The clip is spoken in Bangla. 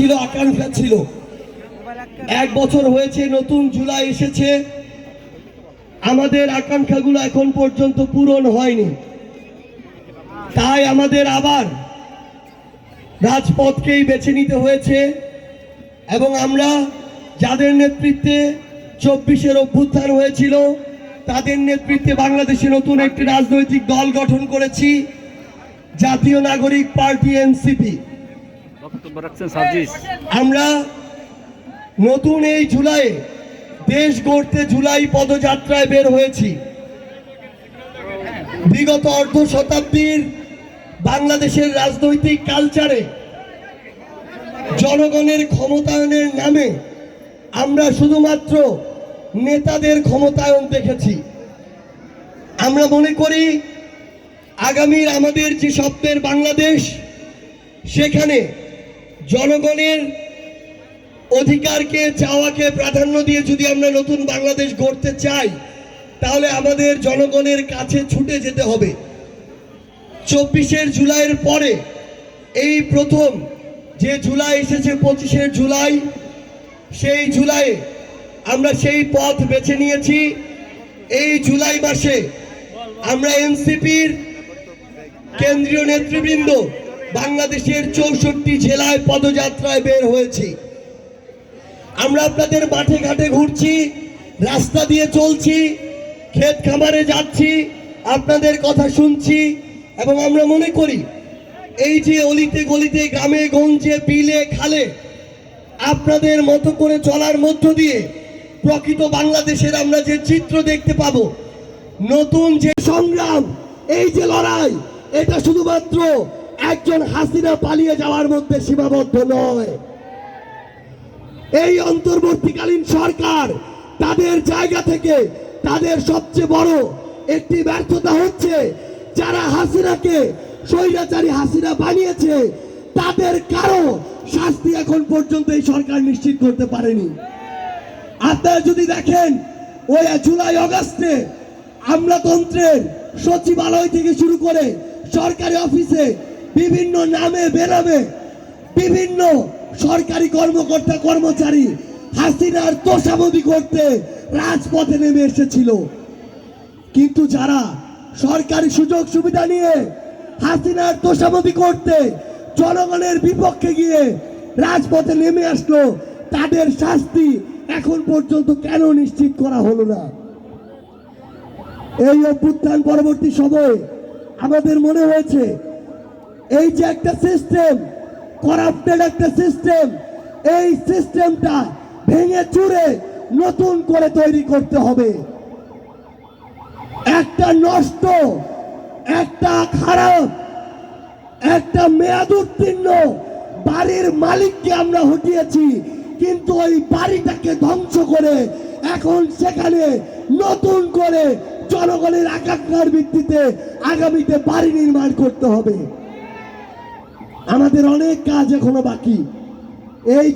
ছিল আকাঙ্ক্ষা ছিল। এক বছর হয়েছে, নতুন জুলাই এসেছে। আমাদের আকাঙ্ক্ষাগুলো এখন পর্যন্ত পূরণ হয়নি। তাই আমাদের আবার রাজপথকেই বেছে নিতে হয়েছে এবং আমরা যাদের নেতৃত্বে চব্বিশের অভ্যুত্থান হয়েছিল, তাদের নেতৃত্বে বাংলাদেশে নতুন একটি রাজনৈতিক দল গঠন করেছি, জাতীয় নাগরিক পার্টি এনসিপি। আমরা নতুন এই জুলাইয়ে দেশ গড়তে জুলাই পদযাত্রায় বের হয়েছি। বিগত অর্ধ শতাব্দীর বাংলাদেশের রাজনৈতিক কালচারে, জনগণের ক্ষমতায়নের নামে আমরা শুধুমাত্র নেতাদের ক্ষমতায়ন দেখেছি। আমরা মনে করি, আগামীর আমাদের যে স্বপ্নের বাংলাদেশ, সেখানে জনগণের অধিকারকে, চাওয়াকে প্রাধান্য দিয়ে যদি আমরা নতুন বাংলাদেশ গড়তে চাই, তাহলে আমাদের জনগণের কাছে ছুটে যেতে হবে। চব্বিশের জুলাইয়ের পরে এই প্রথম যে জুলাই এসেছে পঁচিশের জুলাই, সেই জুলাইয়ে আমরা সেই পথ বেছে নিয়েছি। এই জুলাই মাসে আমরা এনসিপির কেন্দ্রীয় নেতৃবৃন্দ বাংলাদেশের চৌষট্টি জেলায় পদযাত্রায় বের হয়েছি। আমরা আপনাদের মাঠে ঘাটে ঘুরছি, রাস্তা দিয়ে চলছি, ক্ষেত খামারে যাচ্ছি, আপনাদের কথা শুনছি এবং আমরা মনে করি, এই যে অলিতে গলিতে, গ্রামে গঞ্জে, বিলে, খালে, আপনাদের মতো করে চলার মধ্য দিয়ে প্রকৃত বাংলাদেশের আমরা যে চিত্র দেখতে পাবো, নতুন যে সংগ্রাম, এই যে লড়াই, এটা শুধুমাত্র একজন হাসিনা পালিয়ে যাওয়ার মধ্যে সীমাবদ্ধ নয়। এই অন্তর্বর্তীকালীন সরকার তাদের জায়গা থেকে তাদের সবচেয়ে বড় একটি ব্যর্থতা হচ্ছে, যারা হাসিনাকে, স্বৈরাচারী হাসিনা বানিয়েছে, তাদের কারও শাস্তি এখন পর্যন্ত এই সরকার নিশ্চিত করতে পারেনি। আপনারা যদি দেখেন, ওই জুলাই অগাস্টে আমলাতন্ত্রের সচিবালয় থেকে শুরু করে সরকারি অফিসে বিভিন্ন নামে বেনামে বিভিন্ন সরকারি কর্মকর্তা, কর্মচারী হাসিনার তোষামদি করতে রাজপথে নেমে এসেছিল। কিন্তু যারা সরকারি সুযোগ সুবিধা নিয়ে হাসিনার তোষামদি করতে জনগণের বিপক্ষে গিয়ে রাজপথে নেমে আসলো, তাদের শাস্তি এখন পর্যন্ত কেন নিশ্চিত করা হলো না? এই অভ্যুত্থান পরবর্তী সময়ে আমাদের মনে হয়েছে এই যে একটা সিস্টেম করাপ্টেড একটা সিস্টেম, এই সিস্টেমটা ভেঙে চুরে নতুন করে তৈরি করতে হবে। একটা নষ্ট, একটা খারাপ, একটা মেয়াদ উত্তীর্ণ বাড়ির মালিককে আমরা হটিয়েছি, কিন্তু ওই বাড়িটাকে ধ্বংস করে এখন সেখানে নতুন করে জনগণের আকাঙ্ক্ষার ভিত্তিতে আগামীতে বাড়ি নির্মাণ করতে হবে। আমাদের অনেক কাজ এখনও বাকি। এই